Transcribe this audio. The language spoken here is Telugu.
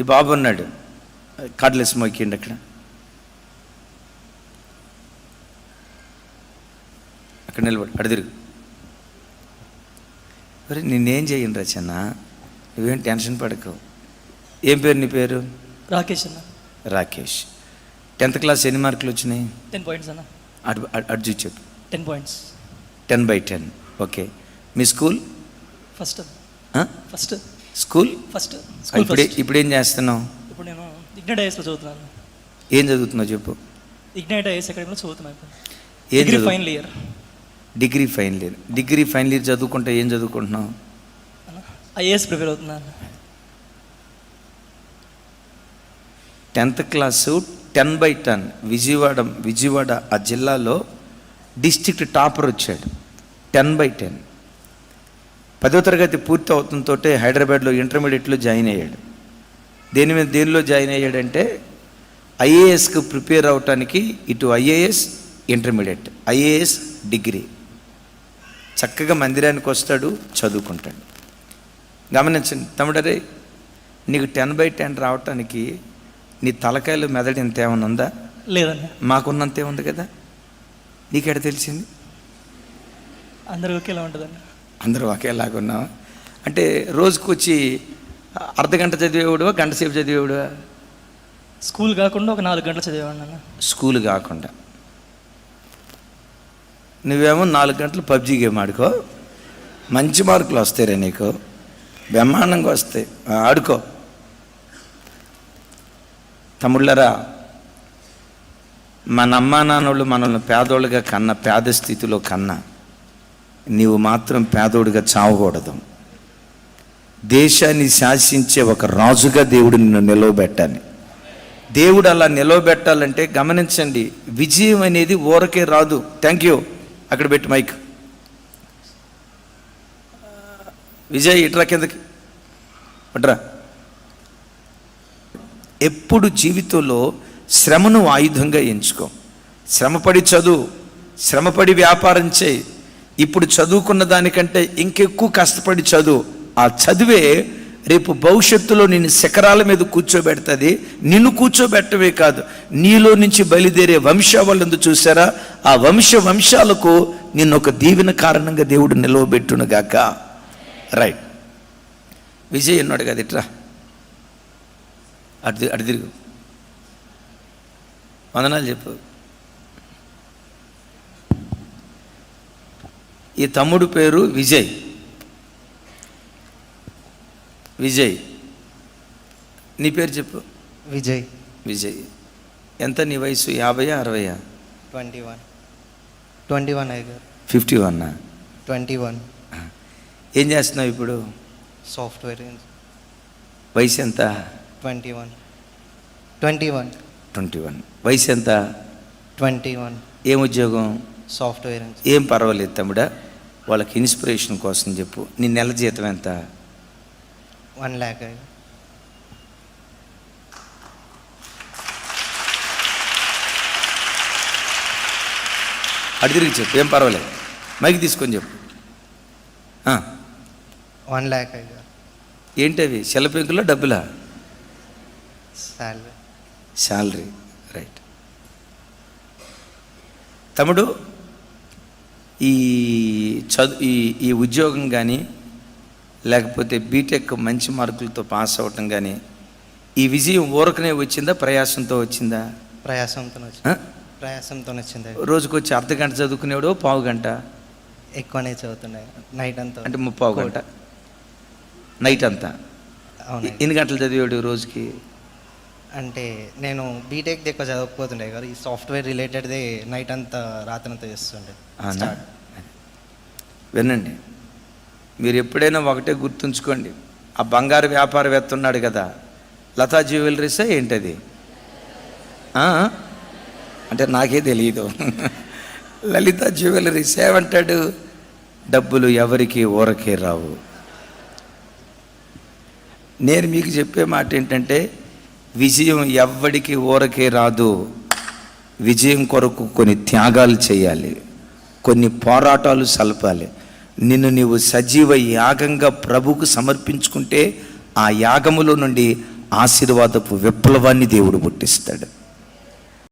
ఈ బాబు ఉన్నాడు. కార్డ్లెస్ మోకిండి అక్కడ. అక్కడ నిలబడి అడు తిరుగు. మరి నిన్నేం చేయను రచన నువ్వేం టెన్షన్ పడకు. ఏం పేరు నీ పేరు? రాకేష్ అన్న. రాకేష్. టెన్త్ క్లాస్ ఎన్ని మార్కులు వచ్చినాయి? టెన్ పాయింట్స్ అన్న. అటు అటు- చెప్పు. Ten points. Ten by ten. Okay. Me school? First? First. School first school ఇప్పుడే ఫస్ట్ ఇప్పుడు ఏం చేస్తున్నావు? ఇప్పుడు నేను ఇగ్నైట్ ఐఎస్లో చదువుతున్నాను. ఏం చదువుతున్నావు చెప్పు. ఇగ్నైట్ ఐఎస్ అకాడమీలో చదువుతున్నాను ఇప్పుడు. ఏం డిగ్రీ చదువు final year degree final year degree final year చదువుకుంటే ఏం చదువుకుంటున్నావు? ఐఏఎస్ ప్రిపేర్ అవుతున్నాను. Tenth class ten by ten Vijayawada Vijayawada ఆ జిల్లాలో డిస్ట్రిక్ట్ టాపర్ వచ్చాడు. టెన్ బై టెన్ పదో తరగతి పూర్తి అవుతుంతో హైదరాబాద్లో ఇంటర్మీడియట్లో జాయిన్ అయ్యాడు. దేని మీద దేనిలో జాయిన్ అయ్యాడంటే ఐఏఎస్కి ప్రిపేర్ అవటానికి ఇటు ఐఏఎస్ ఇంటర్మీడియట్ ఐఏఎస్ డిగ్రీ. చక్కగా మందిరానికి వస్తాడు చదువుకుంటాడు. గమనించండి తమ్ముడరే నీకు టెన్ బై టెన్ రావటానికి నీ తలకాయలు మెదడు ఇంత ఏమైనా ఉందా? లేదన్న మాకున్నంతే ఉంది కదా? నీకెడ తెలిసింది? అందరూ ఒకేలా ఉంటుందన్న అందరూ ఒకేలాగా ఉన్నావా అంటే రోజుకు వచ్చి అర్ధ గంట చదివేవాడువా గంట సేపు చదివేవాడువా? స్కూల్ కాకుండా ఒక నాలుగు గంటలు చదివేవాడిని అన్న. స్కూల్ కాకుండా. నువ్వేమో నాలుగు గంటలు పబ్జీ గేమ్ ఆడుకో. మంచి మార్కులు వస్తాయిరా నీకు. బ్రహ్మాండంగా వస్తాయి. ఆడుకో. తమ్ముళ్ళరా మన అమ్మా నాన్నోళ్ళు మనల్ని పేదోళ్ళుగా కన్న పేద స్థితిలో కన్నా నీవు మాత్రం పేదోడిగా చావకూడదు. దేశాన్ని శాసించే ఒక రాజుగా దేవుడు నిన్ను నిలవబెట్టాలి. దేవుడు అలా నిలవబెట్టాలంటే గమనించండి విజయం అనేది ఊరకే రాదు. థ్యాంక్ యూ అక్కడ పెట్టి మైక్. విజయ్ ఇట్రా కిందకి. అట్రా ఎప్పుడు జీవితంలో శ్రమను ఆయుధంగా ఎంచుకో. శ్రమపడి చదువు శ్రమపడి వ్యాపారం చేయి. ఇప్పుడు చదువుకున్న దానికంటే ఇంకెక్కువ కష్టపడి చదువు. ఆ చదివే రేపు భవిష్యత్తులో నేను శిఖరాల మీద కూర్చోబెడుతుంది. నిన్ను కూర్చోబెట్టవే కాదు నీలో నుంచి బయలుదేరే వంశావళందు చూసారా ఆ వంశ వంశాలకు నిన్ను ఒక దీవెన కారణంగా దేవుడు నిలవబెట్టునుగాక. రైట్. విజయ్ అన్నాడు కదా ఇట్రా. అటు అటు తిరుగు. వందనాలు చెప్పు. ఈ తమ్ముడు పేరు విజయ్. విజయ్. నీ పేరు చెప్పు. విజయ్. విజయ్. ఎంత నీ వయసు? యాభై అరవయా? Twenty one. ట్వంటీ వన్ అయ్యారు ఫిఫ్టీ వన్నా ట్వంటీ వన్. ఏం చేస్తున్నావు ఇప్పుడు? సాఫ్ట్వేర్ వయసు ఎంత? Twenty one. Twenty one. Twenty one. వయసు ఎంత? Twenty one. ఏం ఉద్యోగం? సాఫ్ట్వేర్ ఏం పర్వాలేదు తమ్ముడా. వాళ్ళకి ఇన్స్పిరేషన్ కోసం చెప్పు. నీ నెల జీతం ఎంత? వన్ ల్యాక్ అటు తిరిగి చెప్పు. ఏం పర్వాలేదు. మైక్ తీసుకొని చెప్పు. వన్ ల్యాక్ ఏంటవి సెల్ల పెంకులో డబ్బులా? Salary salary right. తమ్ముడు ఈ చదువు ఈ ఈ ఉద్యోగం కానీ లేకపోతే బీటెక్ మంచి మార్కులతో పాస్ అవ్వటం కానీ ఈ విజయం ఊరకనే వచ్చిందా? ప్రయాసంతో వచ్చిందా? ప్రయాసంతో ప్రయాసంతో వచ్చింది. రోజుకు వచ్చి అర్ధ గంట చదువుకునేవాడు పావు గంట? ఎక్కువనే చదువుతుండే నైట్ అంతా అంటే ముప్పావు గంట. నైట్ అంతా. అవును ఎన్ని గంటలు చదివాడు రోజుకి? అంటే నేను బీటెక్ ఎక్కువ చదవకపోతుండే కదా ఈ సాఫ్ట్వేర్ రిలేటెడ్దే నైట్ అంతా రాత్రంతా చేస్తుండే. వినండి. మీరు ఎప్పుడైనా ఒకటే గుర్తుంచుకోండి. ఆ బంగారు వ్యాపారవేత్త ఉన్నాడు కదా లతా జ్యువెలరీసా ఏంటది? అంటే నాకే తెలియదు లలిత జ్యువెలరీస్ ఏమంటాడు డబ్బులు ఎవరికి ఊరకే రావు. నేను మీకు చెప్పే మాట ఏంటంటే విజయం ఎవ్వడికి ఊరకే రాదు. విజయం కొరకు కొన్ని త్యాగాలు చేయాలి. కొన్ని పోరాటాలు సలపాలి. నిన్ను నీవు సజీవ యాగంగా ప్రభుకు సమర్పించుకుంటే ఆ యాగములో నుండి ఆశీర్వాదపు విప్లవాన్ని దేవుడు పుట్టిస్తాడు